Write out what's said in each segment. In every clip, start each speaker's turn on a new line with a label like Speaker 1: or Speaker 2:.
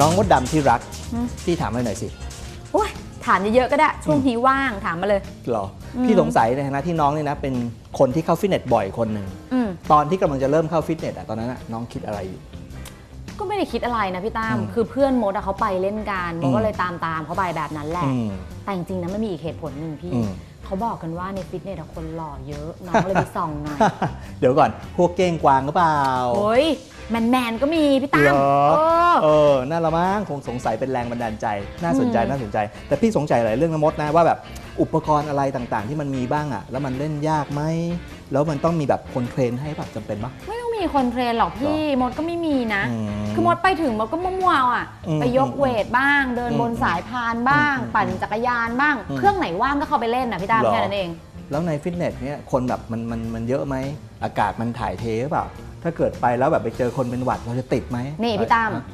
Speaker 1: น้องมดดำที่รัก
Speaker 2: อืม
Speaker 1: พี่ถามอะไรหน่อยสิ
Speaker 2: โอ้ยถามเยอะๆก็ได้ ช่วงนี้ว่างถามมาเลย
Speaker 1: หรอ
Speaker 2: อืม
Speaker 1: พี่สงสัยในฐานะที่น้องเนี่ยนะ เป็นคนที่เข้าฟิตเนสบ่อยคนหนึ่ง
Speaker 2: อืม
Speaker 1: ตอนที่กำลังจะเริ่มเข้าฟิตเนสอะตอนนั้นอะน้องคิดอะไรอยู่
Speaker 2: ก็ไม่ได้คิดอะไรนะพี่ตั้ม
Speaker 1: อืม
Speaker 2: คือเพื่อนมดอะเขาไปเล่นกันม
Speaker 1: อื
Speaker 2: ด
Speaker 1: ม
Speaker 2: ก็เลยตามตามๆเขาไปแบบนั้นแหละ
Speaker 1: อืม
Speaker 2: แต่จริงๆนะมันมีอีกเหตุผลหนึ่งพี่
Speaker 1: อืม
Speaker 2: เขาบอกกันว่าในฟิตเนสอะคนหล่อเยอะ น้องก็เลยไปส่องหน่อย
Speaker 1: เดี๋ยวก่อน พวกเก้งกวางหรือเปล่า
Speaker 2: โอ้ย แมนแมนๆก็มีพี่ตั้
Speaker 1: เหร
Speaker 2: ม
Speaker 1: อ
Speaker 2: เออ
Speaker 1: เออน่าละมั้งคงสงสัยเป็นแรงบันดาลใจ น่าสนใจ
Speaker 2: อืม
Speaker 1: น่าสนใจ แต่พี่สงสัยหลายเรื่องนะมดนะว่าแบบอุปกรณ์อะไรต่างๆ ที่มันมีบ้างอะแล้วมันเล่นยากไหมแล้วมันต้องมีแบบคนเทรนให้แบบจำเป็นปะ
Speaker 2: ไม่ต้องมีคนเทรนหรอกพี่มดก็ไม่มีนะ
Speaker 1: อืม
Speaker 2: คือมดไปถึงมดก็มั่วๆเอาอะ
Speaker 1: อืม
Speaker 2: ไปยกเวทบ้าง เดิน
Speaker 1: อืม
Speaker 2: บนสายพานบ้าง
Speaker 1: อืม
Speaker 2: ปั่นจักรยานบ้าง
Speaker 1: อืม
Speaker 2: เครื่องไหนว่างก็เข้าไปเล่นนะพี่ตั้ม
Speaker 1: หรอ
Speaker 2: แค่นั้นเอง
Speaker 1: แล้วในฟิตเนสเนี่ยคนแบบมันมันมันเยอะไหมอากาศมันถ่ายเทหรือเปล่า ถ้าเกิดไปแล้วแบบไปเจอคนเป็นหวัดเราจะติดไหม
Speaker 2: นี่พี่ตั้ม
Speaker 1: ฮะ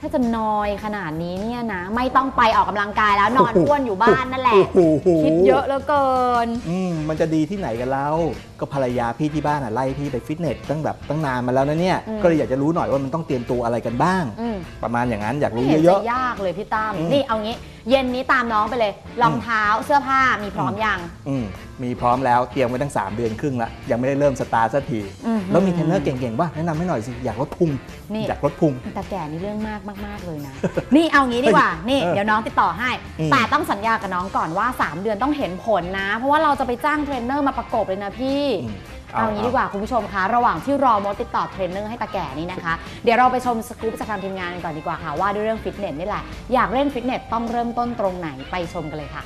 Speaker 2: ถ้าจะนอยขนาดนี้เนี่ยนะ ไม่ต้องไปออกกำลังกายแล้วนอนอ้วนอยู่บ้านนั่นแหละ
Speaker 1: โอ้โห
Speaker 2: คิดเยอะเหลือเกิน
Speaker 1: อืมมันจะดีที่ไหนกันแล้วก็ภรรยาพี่ที่บ้านอะไล่พี่ไปฟิตเนสตั้งแบบตั้งนานมาแล้วนะเนี่ย
Speaker 2: อืม
Speaker 1: ก็เลยอยากจะรู้หน่อยว่ามันต้องเตรียมตัวอะไรกันบ้าง
Speaker 2: อืม
Speaker 1: ประมาณอย่างนั้นอยาก
Speaker 2: ไม่
Speaker 1: รู้
Speaker 2: เห็น
Speaker 1: เย
Speaker 2: จะ
Speaker 1: อะ
Speaker 2: ยากเลยพี่ตั้ม
Speaker 1: อืม
Speaker 2: นี่เอางี้ เย็นนี้ตามน้องไปเลย รองเท้าเสื้อผ้ามีพร้อมยัง
Speaker 1: ๆอืมมีพร้อมแล้วเตรียมไว้ตั้ง 3 เดือนครึ่งแล้วยังไม่ได้เริ่มสตาร์ทสักที
Speaker 2: อืม
Speaker 1: แล้วมีเทรนเนอร์เก่งๆป่ะแนะนำให้หน่อยสิ อยากลดพุง
Speaker 2: นี่
Speaker 1: อยากลดพุง
Speaker 2: แต่แก่นี่เรื่องมากมากๆเลยนะ นี่เอางี้ดีกว่า นี่
Speaker 1: เออ
Speaker 2: เดี๋ยวน้องติดต่อให้
Speaker 1: อืม
Speaker 2: แต่ต้องสัญญากับน้องก่อนว่า 3 เดือนต้องเห็นผลนะ เพราะว่าเราจะไปจ้างเทรนเนอร์มาประกบเลยนะพี่
Speaker 1: อืม
Speaker 2: เอางี้ดีกว่าคุณผู้ชมคะ ระหว่างที่รอมดติดต่อเทรนเนอร์ให้ตาแก่นี้นะคะ เดี๋ยวเราไปชมสกู๊ปจากทางทีมงานกันก่อนดีกว่าค่ะว่าด้วยเรื่องฟิตเนสนี่แหละอยากเล่นฟิตเนสต้องเริ่มต้นตรงไหนไปชมกันเลยค่ะ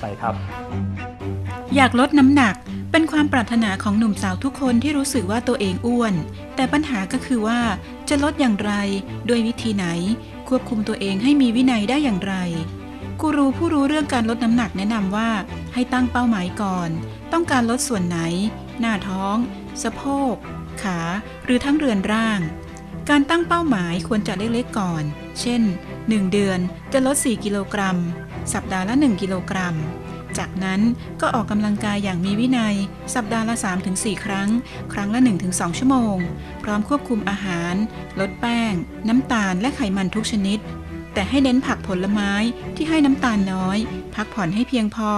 Speaker 1: ไปครับ
Speaker 3: อยากลดน้ำหนักเป็นความปรารถนาของหนุ่มสาวทุกคนที่รู้สึกว่าตัวเองอ้วน แต่ปัญหาก็คือว่าจะลดอย่างไร ด้วยวิธีไหน ควบคุมตัวเองให้มีวินัยได้อย่างไร กูรูผู้รู้เรื่องการลดน้ำหนักแนะนำว่า ให้ตั้งเป้าหมายก่อน ต้องการลดส่วนไหน หน้าท้อง สะโพก ขา หรือทั้งเรือนร่าง การตั้งเป้าหมายควรจะเล็กๆก่อน เช่น 1 เดือนจะลด 4 กิโลกรัม สัปดาห์ละ 1 กิโลกรัม จากนั้นก็ออกกำลังกายอย่างมีวินัย สัปดาห์ละ 3-4 ครั้ง ครั้งละ 1-2 ชั่วโมง พร้อมควบคุมอาหาร ลดแป้ง น้ำตาลและไขมันทุกชนิด แต่ให้เน้นผักผลไม้ที่ให้น้ำตาลน้อย พักผ่อนให้เพียงพอ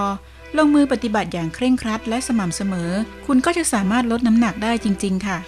Speaker 3: ลงมือปฏิบัติอย่างเคร่งครัดและสม่ำเสมอ คุณก็จะสามารถลดน้ำหนักได้จริง ๆ ค่ะ